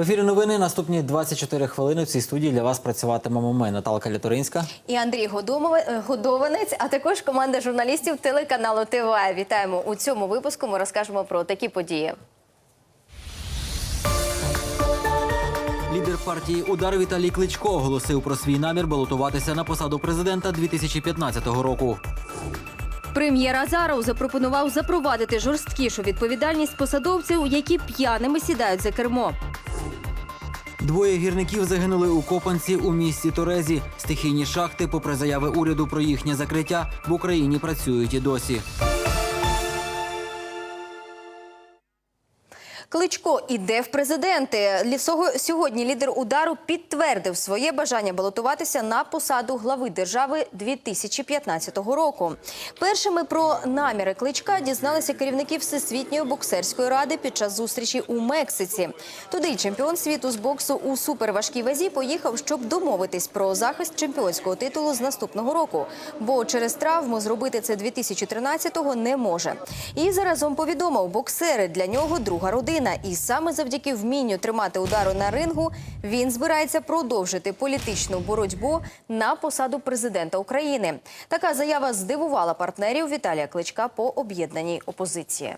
В ефірі новини наступні 24 хвилини. В цій студії для вас працюватимемо ми, Наталка Літоринська. І Андрій е, Годованець, а також команда журналістів телеканалу ТВА. Вітаємо у цьому випуску. Ми розкажемо про такі події. Лідер партії Удар Віталій Кличко оголосив про свій намір балотуватися на посаду президента 2015 року. Прем'єр Азаров запропонував запровадити жорсткішу відповідальність посадовців, які п'яними сідають за кермо. Двоє гірників загинули у Копанці у місті Торезі. Стихійні шахти, попри заяви уряду про їхнє закриття, в Україні працюють і досі. Кличко іде в президенти. Сьогодні лідер удару підтвердив своє бажання балотуватися на посаду глави держави 2015 року. Першими про наміри кличка дізналися керівники Всесвітньої боксерської ради під час зустрічі у Мексиці. Туди чемпіон світу з боксу у суперважкій вазі поїхав, щоб домовитись про захист чемпіонського титулу з наступного року. Бо через травму зробити це 2013-го не може. І заразом повідомив, боксери для нього друга родина. І саме завдяки вмінню тримати удару на рингу він збирається продовжити політичну боротьбу на посаду президента України. Така заява здивувала партнерів Віталія Кличка по об'єднаній опозиції.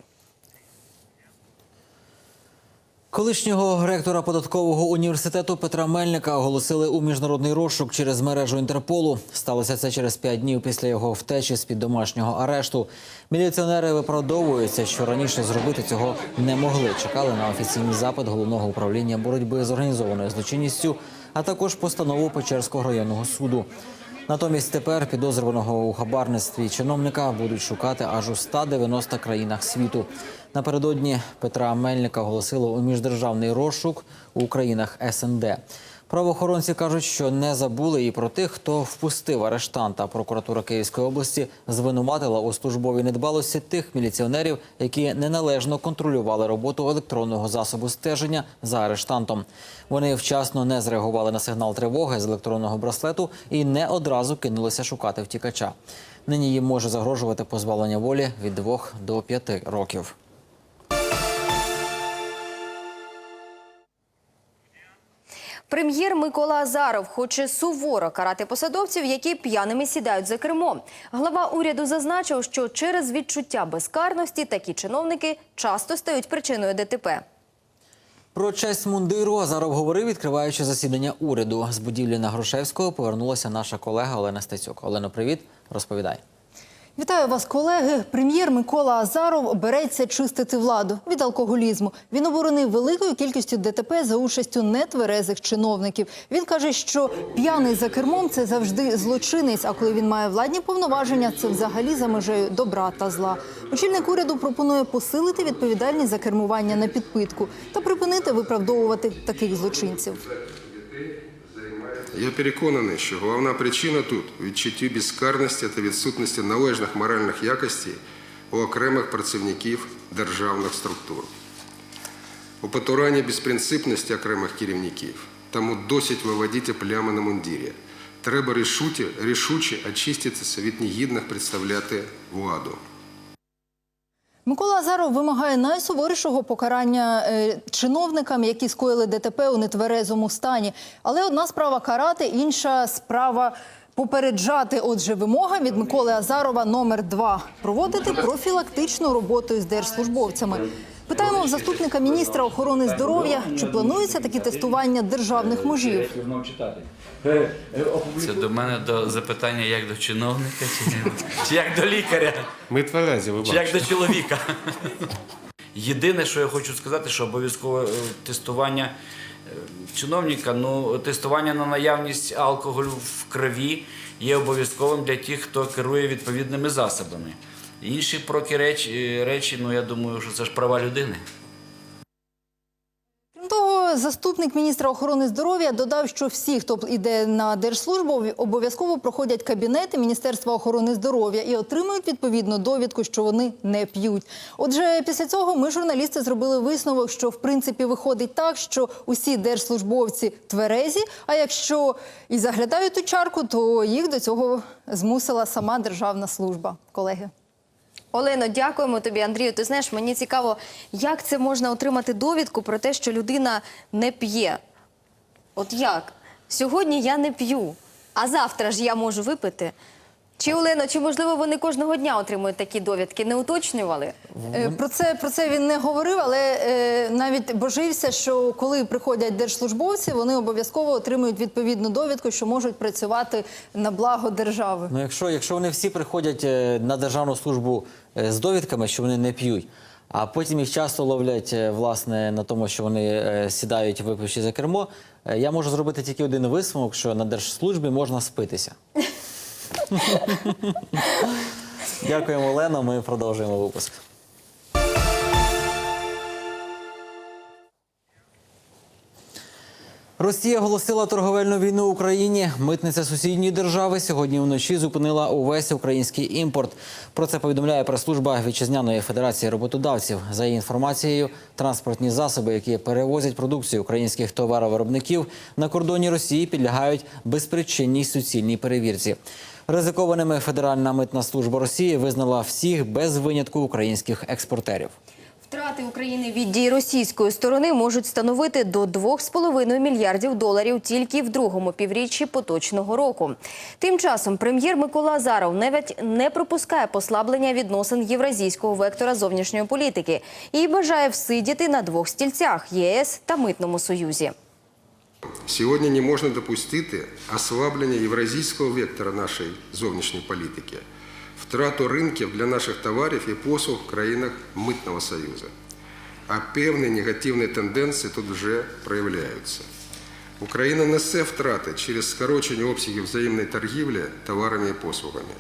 Колишнього ректора податкового університету Петра Мельника оголосили у міжнародний розшук через мережу Інтерполу. Сталося це через п'ять днів після його втечі з під домашнього арешту. Міліціонери виправдовуються, що раніше зробити цього не могли. Чекали на офіційний запит головного управління боротьби з організованою злочинністю, а також постанову Печерського районного суду. Натомість тепер підозрюваного у хабарництві чиновника будуть шукати аж у 190 країнах світу. Напередодні Петра Мельника оголосили у міждержавний розшук у країнах СНД. Правоохоронці кажуть, що не забули і про тих, хто впустив арештанта. Прокуратура Київської області звинуватила у службовій недбалості тих міліціонерів, які неналежно контролювали роботу електронного засобу стеження за арештантом. Вони вчасно не зреагували на сигнал тривоги з електронного браслету і не одразу кинулися шукати втікача. Нині їм може загрожувати позбавлення волі від 2 до 5 років. Прем'єр Микола Азаров хоче суворо карати посадовців, які п'яними сідають за кермо. Глава уряду зазначив, що через відчуття безкарності такі чиновники часто стають причиною ДТП. Про честь мундиру Азаров говорив, відкриваючи засідання уряду. З будівлі на Грушевського повернулася наша колега Олена Стецюк. Олено, привіт, розповідай. Вітаю вас, колеги. Прем'єр Микола Азаров береться чистити владу від алкоголізму. Він оборонив великою кількістю ДТП за участю нетверезих чиновників. Він каже, що п'яний за кермом це завжди злочинець. А коли він має владні повноваження, це взагалі за межею добра та зла. Очільник уряду пропонує посилити відповідальність за кермування на підпитку та припинити виправдовувати таких злочинців. Я переконаний, що головна причина тут у відчутті безкарності та відсутності належних моральних якостей у окремих працівників державних структур. У потуранні безпринципності окремих керівників, тому досить виводити плями на мундірі. Треба рішуче очиститися від негідних представляти владу. Микола Азаров вимагає найсуворішого покарання е, чиновникам, які скоїли ДТП у нетверезому стані. Але одна справа карати, інша справа попереджати. Отже, вимога від Миколи Азарова номер два проводити профілактичну роботу з держслужбовцями. Питаємо в заступника міністра охорони здоров'я, чи плануються такі тестування державних мужів. Це до мене до запитання як до чиновника, чи, чи як до лікаря, Ми тверезі, ви чи як до чоловіка. Єдине, що я хочу сказати, що обов'язкове е, тестування е, чиновника, ну тестування на наявність алкоголю в крові є обов'язковим для тих, хто керує відповідними засобами. Інші проки речі, речі, ну я думаю, що це ж права людини. Заступник міністра охорони здоров'я додав, що всі, хто йде на держслужбу, обов'язково проходять кабінети Міністерства охорони здоров'я і отримують відповідну довідку, що вони не п'ють. Отже, після цього ми, журналісти, зробили висновок, що в принципі виходить так, що усі держслужбовці тверезі. А якщо і заглядають у чарку, то їх до цього змусила сама державна служба. Колеги. Олено, дякуємо тобі, Андрію. Ти знаєш, мені цікаво, як це можна отримати довідку про те, що людина не п'є. От як? Сьогодні я не п'ю, а завтра ж я можу випити. Чи Олено, чи можливо вони кожного дня отримують такі довідки? Не уточнювали? Е, Про це, про це він не говорив, але е, навіть божився, що коли приходять держслужбовці, вони обов'язково отримують відповідну довідку, що можуть працювати на благо держави. Ну, якщо, якщо вони всі приходять е, на державну службу е, з довідками, що вони не п'ють, а потім їх часто ловлять е, власне на тому, що вони е, сідають випивши за кермо, е, я можу зробити тільки один висновок, що на держслужбі можна спитися. Дякуємо, Олено. Ми продовжуємо випуск. Росія оголосила торговельну війну Україні. Митниця сусідньої держави сьогодні вночі зупинила увесь український імпорт. Про це повідомляє прес-служба Вітчизняної федерації роботодавців. За її інформацією, транспортні засоби, які перевозять продукцію українських товаровиробників на кордоні Росії, підлягають безпричинній суцільній перевірці. Ризикованими Федеральна митна служба Росії визнала всіх без винятку українських експортерів. Втрати України від дій російської сторони можуть становити до 2,5 мільярдів доларів тільки в другому півріччі поточного року. Тим часом прем'єр Микола Азаров навіть не пропускає послаблення відносин євразійського вектора зовнішньої політики і бажає всидіти на двох стільцях ЄС та митному союзі. Сьогодні не можна допустити ослаблення євразійського вектора нашої зовнішньої політики, втрату ринків для наших товарів і послуг в країнах Митного Союзу. А певні негативні тенденції тут вже проявляються. Україна несе втрати через скорочення обсягів взаємної торгівлі товарами і послугами.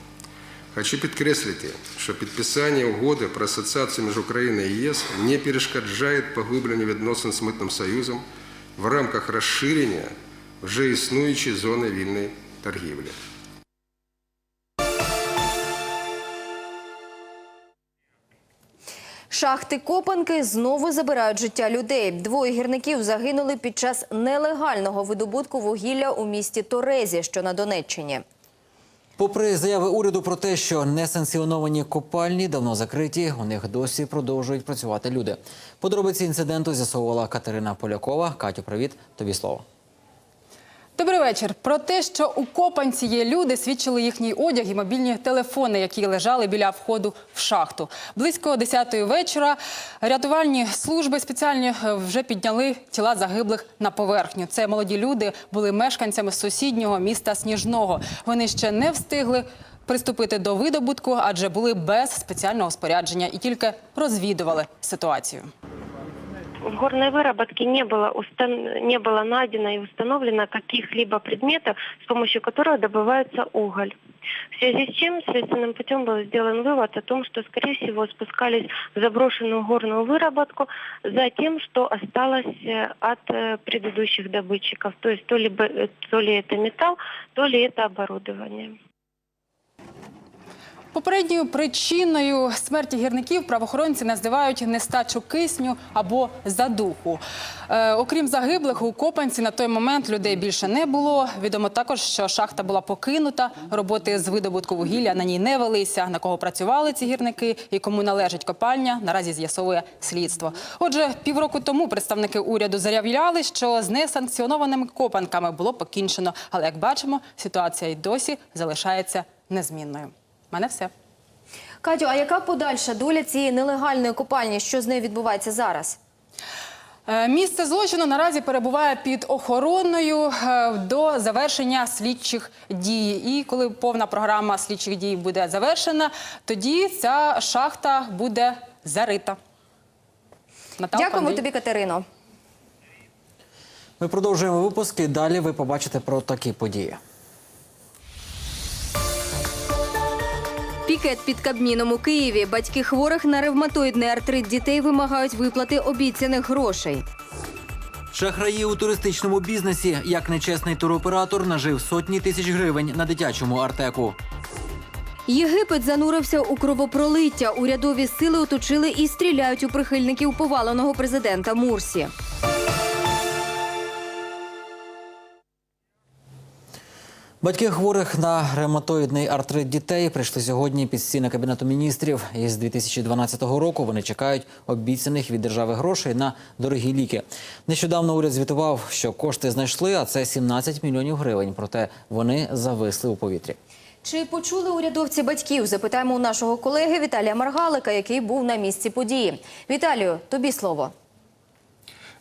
Хочу підкреслити, що підписання угоди про асоціацію між Україною і ЄС не перешкоджає поглибленню відносин з Митним Союзом в рамках розширення вже існуючої зони вільної торгівлі. Шахти Копанки знову забирають життя людей. Двоє гірників загинули під час нелегального видобутку вугілля у місті Торезі, що на Донеччині. Попри заяви уряду про те, що несанкціоновані копальні давно закриті, у них досі продовжують працювати люди. Подробиці інциденту з'ясовувала Катерина Полякова. Катю, привіт, тобі слово. Добрий вечір. Про те, що у Копанці є люди, свідчили їхній одяг і мобільні телефони, які лежали біля входу в шахту. Близько 10-ї вечора рятувальні служби спеціальні е, вже підняли тіла загиблих на поверхню. Це молоді люди були мешканцями сусіднього міста Сніжного. Вони ще не встигли. Приступити до видобутку, адже були без спеціального спорядження і тільки розвідували ситуацію. В горной выработке не было, устан- не было найдено и установлено каких-либо предметов, с помощью которых добывается уголь. В связи с чем следственным путем был сделан вывод о том, что, скорее всего, спускались в заброшенную горную выработку за тем, что осталось э, от э, предыдущих добытчиков. То есть то ли, э, то ли это металл, то ли это оборудование. Попередньою причиною смерті гірників правоохоронці називають нестачу кисню або задуху. Е, окрім загиблих, у Копанці на той момент людей більше не було. Відомо також, що шахта була покинута, роботи з видобутку вугілля на ній не велися. На кого працювали ці гірники і кому належить копальня, наразі з'ясовує слідство. Отже, півроку тому представники уряду заявляли, що з несанкціонованими копанками було покінчено. Але як бачимо, ситуація й досі залишається незмінною. У мене все. Катю, а яка подальша доля цієї нелегальної копальні? Що з нею відбувається зараз? Е, Місце злочину наразі перебуває під охороною е, до завершення слідчих дій. І коли повна програма слідчих дій буде завершена, тоді ця шахта буде зарита. Наталка, Дякуємо Андрій. тобі, Катерино. Ми продовжуємо випуск і далі ви побачите про такі події. Пікет під Кабміном у Києві. Батьки хворих на ревматоїдний артрит дітей вимагають виплати обіцяних грошей. Шахраї у туристичному бізнесі, як нечесний туроператор, нажив сотні тисяч гривень на дитячому артеку. Єгипет занурився у кровопролиття. Урядові сили оточили і стріляють у прихильників поваленого президента Мурсі. Батьки хворих на ревматоїдний артрит дітей прийшли сьогодні під стіни кабінету міністрів. І з 2012 року вони чекають обіцяних від держави грошей на дорогі ліки. Нещодавно уряд звітував, що кошти знайшли, а це 17 мільйонів гривень. Проте вони зависли у повітрі. Чи почули урядовці батьків? Запитаємо у нашого колеги Віталія Маргалика, який був на місці події. Віталію, тобі слово.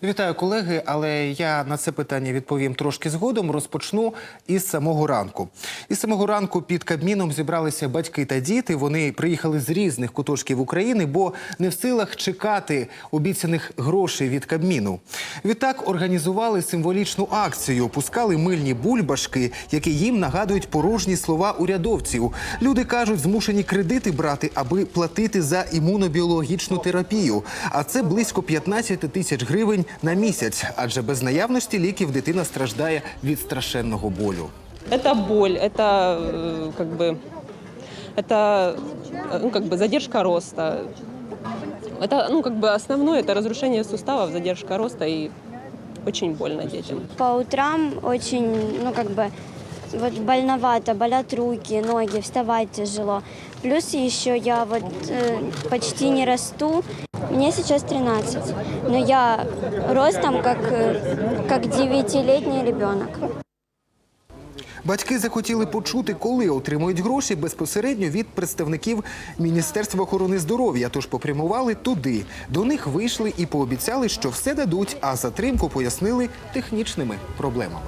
Вітаю, колеги. Але я на це питання відповім трошки згодом. Розпочну із самого ранку. Із самого ранку під Кабміном зібралися батьки та діти. Вони приїхали з різних куточків України, бо не в силах чекати обіцяних грошей від Кабміну. Відтак організували символічну акцію, пускали мильні бульбашки, які їм нагадують порожні слова урядовців. Люди кажуть, змушені кредити брати, аби платити за імунобіологічну терапію. А це близько 15 тисяч гривень на місяць. Адже без наявності ліків дитина страждає від страшенного болю. Это боль, это э, как бы это э, ну, как бы задержка роста. Это ну как бы основное это разрушение суставов, задержка роста и очень больно детям. По утрам очень, ну как бы, вот больновато, болят руки, ноги, вставать тяжело. Плюс еще я вот э, почти не расту. Мне сейчас 13, но я ростом как, э, как 9-летний ребенок. Батьки захотіли почути, коли отримують гроші безпосередньо від представників Міністерства охорони здоров'я. Тож попрямували туди. До них вийшли і пообіцяли, що все дадуть, а затримку пояснили технічними проблемами.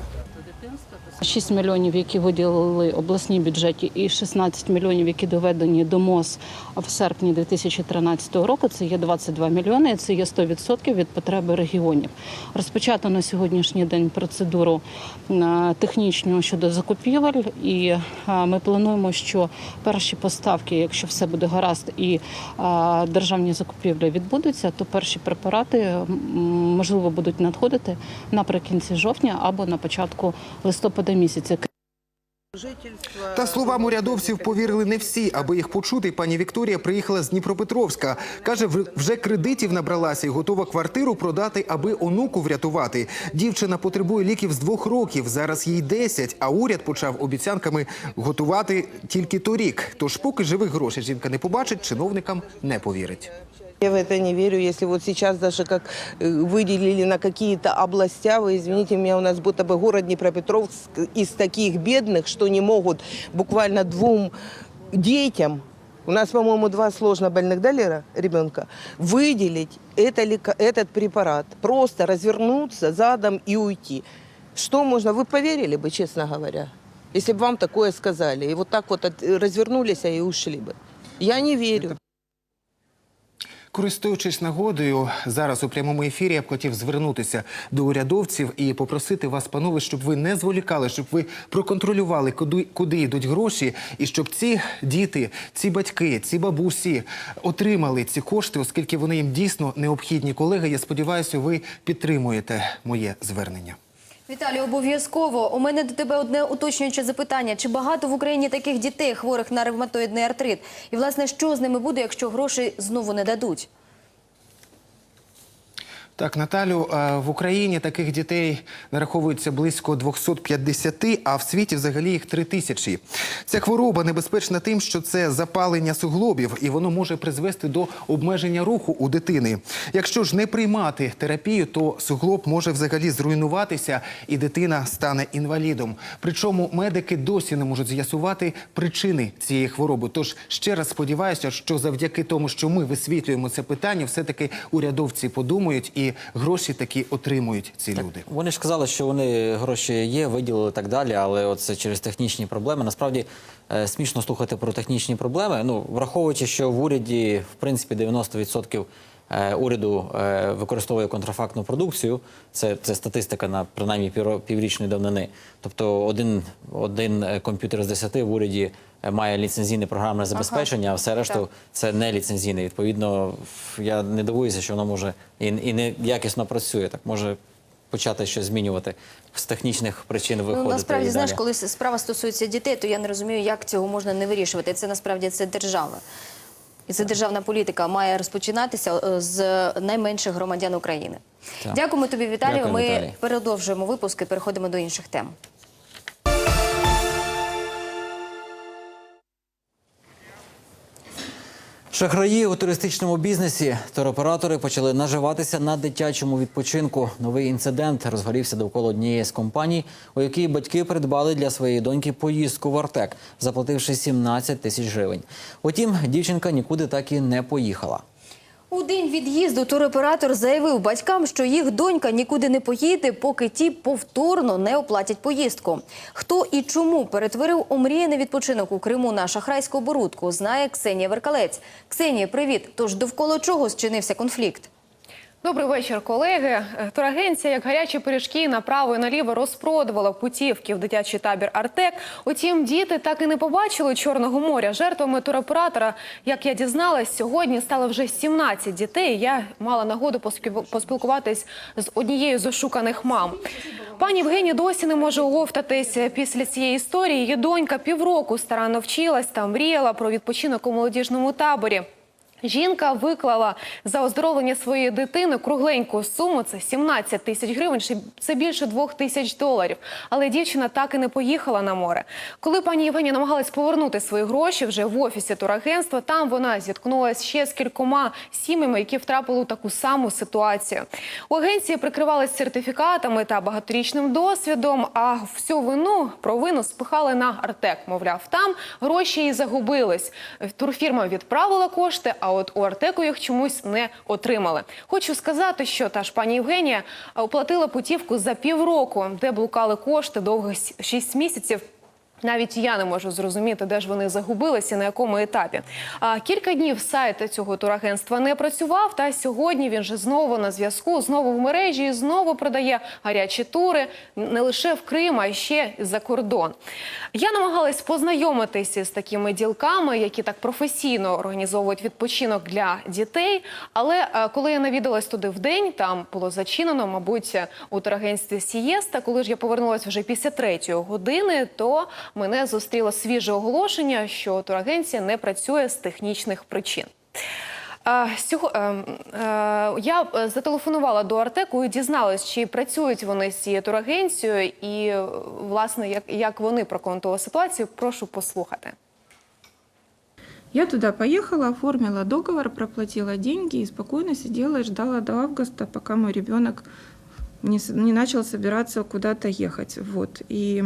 6 мільйонів, які виділили обласні бюджеті, і 16 мільйонів, які доведені до МОЗ в серпні 2013 року. Це є 22 мільйони. і Це є 100% від потреби регіонів. Розпочато на сьогоднішній день процедуру е, технічну щодо закупівель, і е, ми плануємо, що перші поставки, якщо все буде гаразд, і е, державні закупівлі відбудуться, то перші препарати можливо будуть надходити наприкінці жовтня або на початку листопада місяця. Та словам урядовців повірили не всі. Аби їх почути, пані Вікторія приїхала з Дніпропетровська. Каже, вже кредитів набралася і готова квартиру продати, аби онуку врятувати. Дівчина потребує ліків з двох років. Зараз їй 10, а уряд почав обіцянками готувати тільки торік. Тож, поки живих грошей жінка не побачить, чиновникам не повірить. Я в это не верю, если вот сейчас даже как э, выделили на какие-то областя, вы извините меня, у нас будто бы город Днепропетровск из таких бедных, что не могут буквально двум детям, у нас, по-моему, два сложно больных, да, Лера, ребенка, выделить это, этот препарат, просто развернуться задом и уйти. Что можно, вы поверили бы, честно говоря, если бы вам такое сказали, и вот так вот от- развернулись и ушли бы. Я не верю. Користуючись нагодою, зараз у прямому ефірі я б хотів звернутися до урядовців і попросити вас, панове, щоб ви не зволікали, щоб ви проконтролювали, куди, йдуть гроші, і щоб ці діти, ці батьки, ці бабусі отримали ці кошти, оскільки вони їм дійсно необхідні. Колеги, я сподіваюся, ви підтримуєте моє звернення. Віталій, обов'язково. У мене до тебе одне уточнююче запитання: чи багато в Україні таких дітей, хворих на ревматоїдний артрит? І власне, що з ними буде, якщо грошей знову не дадуть? Так, Наталю, е, в Україні таких дітей нараховується близько 250, а в світі взагалі їх 3 тисячі. Ця хвороба небезпечна тим, що це запалення суглобів, і воно може призвести до обмеження руху у дитини. Якщо ж не приймати терапію, то суглоб може взагалі зруйнуватися, і дитина стане інвалідом. Причому медики досі не можуть з'ясувати причини цієї хвороби. Тож ще раз сподіваюся, що завдяки тому, що ми висвітлюємо це питання, все-таки урядовці подумають і гроші таки отримують ці люди. Вони ж сказали, що вони гроші є, виділили і так далі, але це через технічні проблеми. Насправді е, смішно слухати про технічні проблеми. Ну, враховуючи, що в уряді, в принципі, 90% е, уряду е, використовує контрафактну продукцію. Це, це статистика на принаймні піврічної давнини. Тобто один, один комп'ютер з 10 в уряді має ліцензійне програмне забезпечення, а все решту Так. це не ліцензійне. Відповідно, я не дивуюся, що воно може і, і не якісно працює. Так може почати щось змінювати з технічних причин виходити. Ну, насправді, і знаєш, далі. коли справа стосується дітей, то я не розумію, як цього можна не вирішувати. Це насправді це держава. І це державна політика має розпочинатися е, з найменших громадян України. Так. Дякуємо тобі, Віталію. Дякую, Ми Віталій. продовжуємо випуск і переходимо до інших тем. Шахраї у туристичному бізнесі. Туроператори почали наживатися на дитячому відпочинку. Новий інцидент розгорівся довкола однієї з компаній, у якій батьки придбали для своєї доньки поїздку в Артек, заплативши 17 тисяч гривень. Утім, дівчинка нікуди так і не поїхала. У день від'їзду туроператор заявив батькам, що їх донька нікуди не поїде, поки ті повторно не оплатять поїздку. Хто і чому перетворив омріяний відпочинок у Криму на шахрайську оборудку, знає Ксенія Веркалець. Ксенія, привіт. Тож довкола чого зчинився конфлікт? Добрий вечір, колеги. Е, Турагенція, як гарячі пиріжки, направо і наліво розпродувала путівки в дитячий табір Артек. Утім, діти так і не побачили Чорного моря. Жертвами туроператора, як я дізналась, сьогодні стало вже 17 дітей. Я мала нагоду поспілкуватись з однією з ошуканих мам. Пані Євгенія досі не може оговтатись після цієї історії. Її донька півроку старанно вчилась та мріяла про відпочинок у молодіжному таборі. Жінка виклала за оздоровлення своєї дитини кругленьку суму. Це 17 тисяч гривень. Це більше двох тисяч доларів. Але дівчина так і не поїхала на море. Коли пані Євгенія намагалась повернути свої гроші вже в офісі турагентства, там вона зіткнулася ще з кількома сім'ями, які втрапили у таку саму ситуацію. У агенції прикривалися сертифікатами та багаторічним досвідом. А всю вину провину спихали на Артек. Мовляв, там гроші і загубились. Турфірма відправила кошти, а от у Артеку їх чомусь не отримали. Хочу сказати, що та ж пані Євгенія оплатила путівку за півроку, де блукали кошти довгих 6 місяців. Навіть я не можу зрозуміти, де ж вони загубилися, на якому етапі. А кілька днів сайт цього турагентства не працював. Та сьогодні він же знову на зв'язку, знову в мережі, і знову продає гарячі тури не лише в Крим, а ще за кордон. Я намагалась познайомитися з такими ділками, які так професійно організовують відпочинок для дітей. Але е, коли я навідалась туди в день, там було зачинено, мабуть, у турагентстві Сієста. Коли ж я повернулася вже після третьої години, то мене зустріло свіже оголошення, що турагенція не працює з технічних причин. Е, Сього, е, я е, зателефонувала до Артеку і дізналась, чи працюють вони з цією турагенцією, і е, власне як, вони прокоментували ситуацію. Прошу послухати. Я туда поехала, оформила договор, проплатила деньги и спокойно сидела и ждала до августа, пока мой ребенок не, не начал собираться куда-то ехать. Вот. И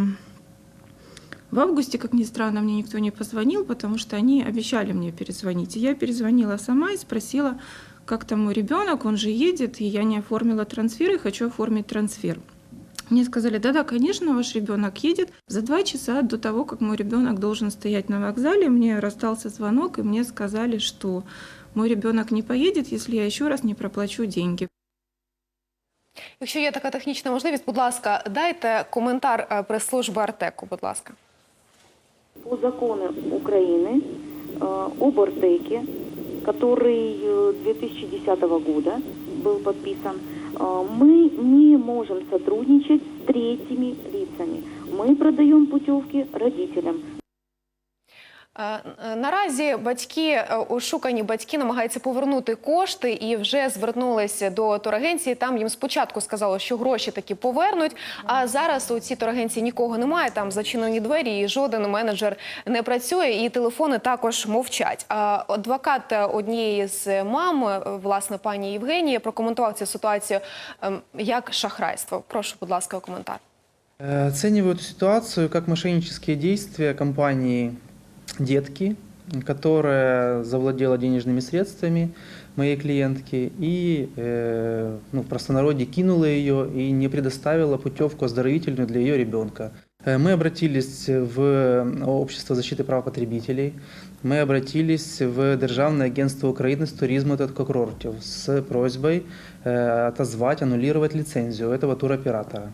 в августе, как ни странно, мне никто не позвонил, потому что они обещали мне перезвонить. И я перезвонила сама и спросила, как там мой ребенок, он же едет, и я не оформила трансфер, и хочу оформить трансфер. Мне сказали, да-да, конечно, ваш ребенок едет. За два часа до того, как мой ребенок должен стоять на вокзале, мне раздался звонок, и мне сказали, что мой ребенок не поедет, если я еще раз не проплачу деньги. Якщо є така технічна можливість, будь ласка, дайте коментар е, прес-служби Артеку, будь ласка. по закону Украины э, об Артеке, который э, 2010 года был подписан, э, мы не можем сотрудничать с третьими лицами. Мы продаем путевки родителям. Е, е, Наразі батьки, е, ошукані батьки намагаються повернути кошти і вже звернулися до турагенції. Там їм спочатку сказали, що гроші таки повернуть. А зараз у цій турагенції нікого немає. Там зачинені двері, і жоден менеджер не працює, і телефони також мовчать. Адвокат однієї з мам, е, власне, пані Євгенії, прокоментував цю ситуацію ем, як шахрайство. Прошу, будь ласка, коментар. Оцениваю эту ситуацию как мошеннические действия компании «Детки», которая завладела денежными средствами моей клиентки и э, ну, в простонародье кинула ее и не предоставила путевку оздоровительную для ее ребенка. Э, Мы обратились в Общество защиты прав потребителей, мы обратились в Державное агентство Украины с туризма та курортів с просьбой э, отозвать, аннулировать лицензию этого туроператора.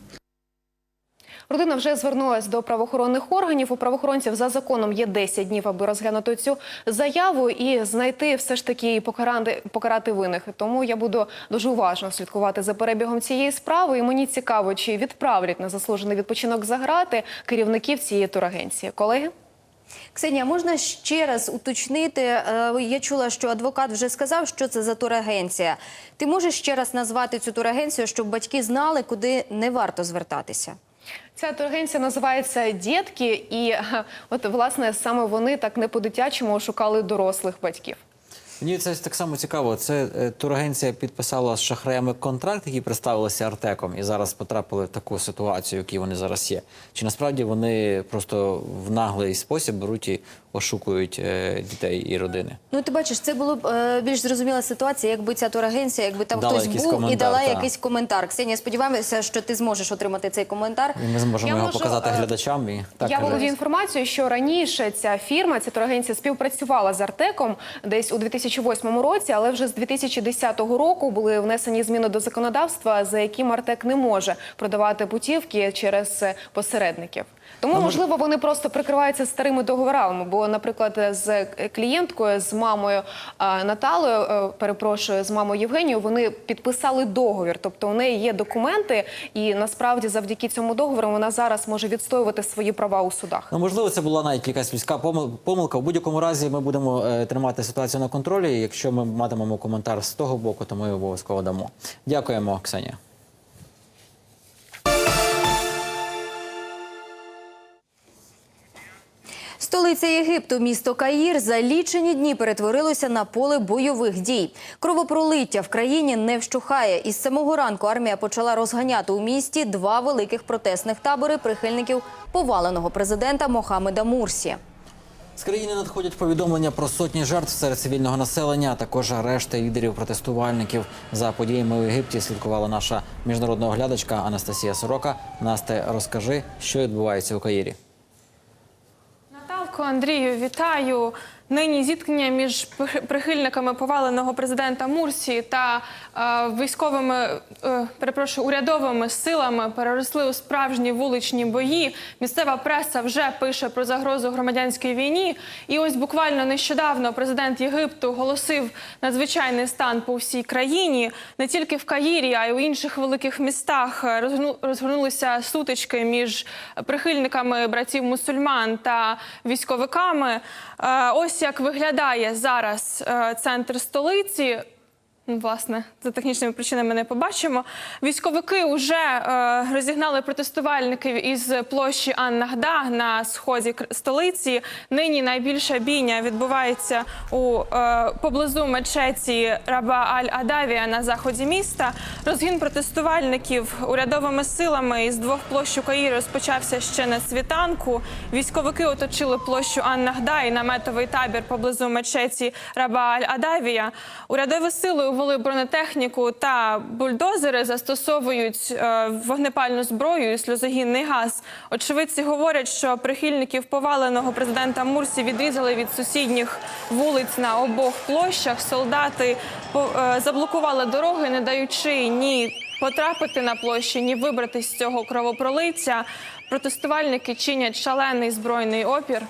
Родина вже звернулась до правоохоронних органів. У правоохоронців за законом є 10 днів, аби розглянути цю заяву і знайти все ж таки покарати, покарати винних. Тому я буду дуже уважно слідкувати за перебігом цієї справи. І мені цікаво, чи відправлять на заслужений відпочинок за грати керівників цієї турагенції. Колеги. Ксенія, можна ще раз уточнити? Е, Я чула, що адвокат вже сказав, що це за турагенція. Ти можеш ще раз назвати цю турагенцію, щоб батьки знали, куди не варто звертатися? Ця тургенція називається Дітки, і от власне саме вони так не по-дитячому шукали дорослих батьків. Мені це так само цікаво. Це е, турагенція підписала з шахраями контракт, який представилися Артеком, і зараз потрапили в таку ситуацію, в якій вони зараз є. Чи насправді вони просто в наглий спосіб беруть і ошукують е, дітей і родини? Ну ти бачиш, це було б е, більш зрозуміла ситуація, якби ця турагенція, якби там Дала хтось був і дала та. якийсь коментар. Ксенія, сподіваємося, що ти зможеш отримати цей коментар. І ми зможемо Я його можу, показати е, глядачам. І так я володію інформацією, що раніше ця фірма, ця турагенція співпрацювала з Артеком десь у 2008 році, але вже з 2010 року були внесені зміни до законодавства, за яким Артек не може продавати путівки через посередників. Тому, можливо, вони просто прикриваються старими договорами. Бо, наприклад, з клієнткою, з мамою Наталою, е, перепрошую, з мамою Євгенією, вони підписали договір. Тобто у неї є документи, і насправді завдяки цьому договору вона зараз може відстоювати свої права у судах. Ну, можливо, це була навіть якась людська помилка. У будь-якому разі ми будемо е, тримати ситуацію на контролі. Якщо ми матимемо коментар з того боку, то ми обов'язково дамо. Дякуємо, Ксенія. Столиця Єгипту, місто Каїр, за лічені дні перетворилося на поле бойових дій. Кровопролиття в країні не вщухає. Із самого ранку армія почала розганяти у місті два великих протестних табори прихильників поваленого президента Мохамеда Мурсі. З країни надходять повідомлення про сотні жертв серед цивільного населення, а також арешти лідерів протестувальників. За подіями у Єгипті слідкувала наша міжнародна оглядачка Анастасія Сорока. Насте, розкажи, що відбувається у Каїрі. Наталко, Андрію, вітаю. Нині зіткнення між прихильниками поваленого президента Мурсі та е, військовими, е, перепрошую, урядовими силами переросли у справжні вуличні бої. Місцева преса вже пише про загрозу громадянській війні. І ось буквально нещодавно президент Єгипту оголосив надзвичайний стан по всій країні. Не тільки в Каїрі, а й у інших великих містах е, розгорнулися сутички між прихильниками братів мусульман та військовиками. Е, Ось як виглядає зараз е, центр столиці. Ну, Власне, за технічними причинами не побачимо. Військовики вже е, розігнали протестувальників із площі Ан-Нагда на сході столиці. Нині найбільша бійня відбувається у е, поблизу мечеті Раба Аль-Адавія на заході міста. Розгін протестувальників урядовими силами із двох площ у Каїрі розпочався ще на світанку. Військовики оточили площу Ан-Нагда і наметовий табір поблизу мечеті Раба Аль-Адавія. Урядові сили увели бронетехніку та бульдозери, застосовують е, вогнепальну зброю і сльозогінний газ. Очевидці говорять, що прихильників поваленого президента Мурсі відрізали від сусідніх вулиць на обох площах. Солдати е, заблокували дороги, не даючи ні потрапити на площі, ні вибратися з цього кровопролиття. Протестувальники чинять шалений збройний опір.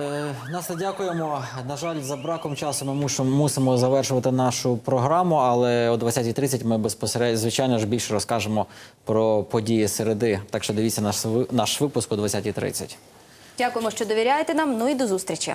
Е, дякуємо. На жаль, за браком часу ми мусимо, завершувати нашу програму, але о 20.30 ми безпосередньо, звичайно ж, більше розкажемо про події середи. Так що дивіться наш, наш випуск о 20.30. Дякуємо, що довіряєте нам. Ну і до зустрічі.